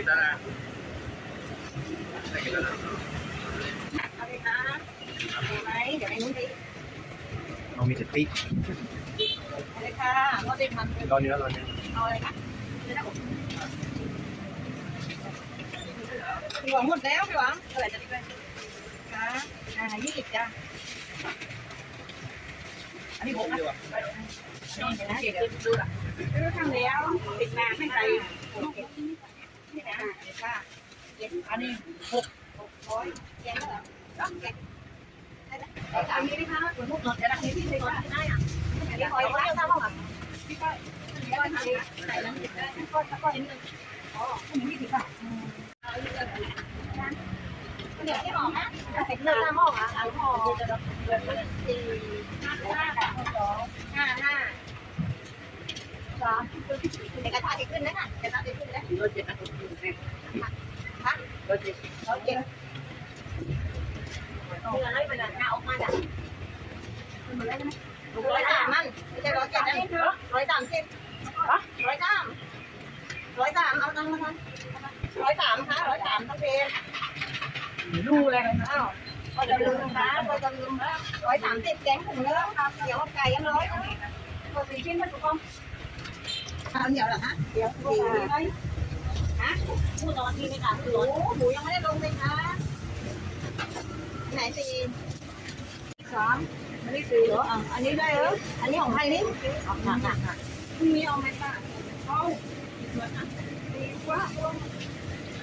ีตาเอาเลยคะเอาไหมเดี๋ยวไอ้นู้นดิเอามีแต่ติ๊กเอาเลยค่ะรถเด็กมันรอเนื้อรอเนื้อเอาอะไรคะพี่หวังหมดแล้วพี่หวังเท่าไหร่จะได้ไหมคะอ่ายี่สิบจ้ะอันนี้ผมนะนี่นะเดี๋ยวดูอะดูทำแล้วปิดน้ำให้ใส่ลูก ค่ะเจ็ดอันนี้หกหกร้อยเจ็ดแล้วเหรอต้องเจ็ดอันนี้นะคะส่วนลูกหลอดจะได้ที่ใส่ก่อนได้อะอันนี้คอยว่าทราบป่ะพี่ก้อยพี่ก้อยทำใส่น้ำเจ็ดได้ก้อยก้อยนิดนึงอ๋ออันนี้ยี่สิบบาทเดี๋ยวที่หอมนะเสร็จเลือกตาหม้ออะเอาหม้อจะแบบสี่ห้าห้าสองห้าห้า สาม เด็กกระทะจะขึ้นนะน่ะเกระทะจะขึ้นนะรถเจ็ดนะฮะรถเจ็ดโอเคเพื่อให้มันหน้าออกมาจ้ะร้อยสามมันไม่ใช่ร้อยเจ็ดนะร้อยสามสิบร้อยสามร้อยสามเอาตังค์มาทันร้อยสามค่ะร้อยสามต้องเป็นรู้แล้วนะอ้าวก็จะลืมนะคะก็จะลืมร้อยสามสิบแกงถุงเนื้อครับเดี๋ยวไก่ยังร้อยตัวสี่ชิ้นมันถูกต้อ งข้าวเหนียวเหรอฮะเดี๋ยวสี่ไหมฮะพูดตอนที่ไม่กล้าพูดหมูหมูยังไม่ได้ลงเลยคะไหนสี่สามอันนี้สี่เหรออะอันนี้ได้เหรออันนี้ของใครนี่ของค่ะค่ะค่ะพรุ่งนี้เอาไหมป้าเอา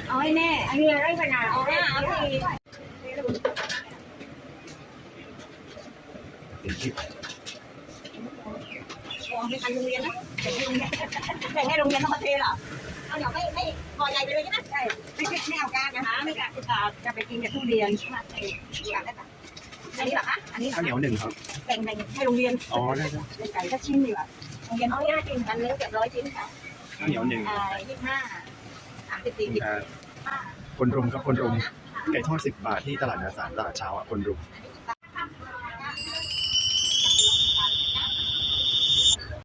เอาให้แน่อันนี้ได้ขนาดเอาห้าเอาสี่ เป็นที่เอาให้ใครโรงเรียนนะแบ่งให้โรงเรียนแบ่งให้โรงเรียนต้องมาเทเหรอเอาเดี๋ยวไม่ไม่พอใหญ่ไปเลยใช่ไหมใช่ไม่ไม่ไม่เอาการนะคะไม่กะจะไปกินกับทุเรียนใช่ไหมอยากได้ปะอันนี้เหรอคะอันนี้เหรอข้าวเหนียวหนึ่งครับแบ่งแบ่งให้โรงเรียนอ๋อได้ได้เป็นไก่สักชิ้นดีกว่าโรงเรียนเอาง่ายจริงกันเนื้อเกือบร้อยชิ้นค่ะข้าวเหนียวหนึ่งอ่ายี่ห้าสามสิบสี่สิบอ่าห้าคนรุมครับคนรุมไก่ทอดสิบบาทที่ตลาดเนื้อสารตลาดเช้าอะคนรุมอันนี้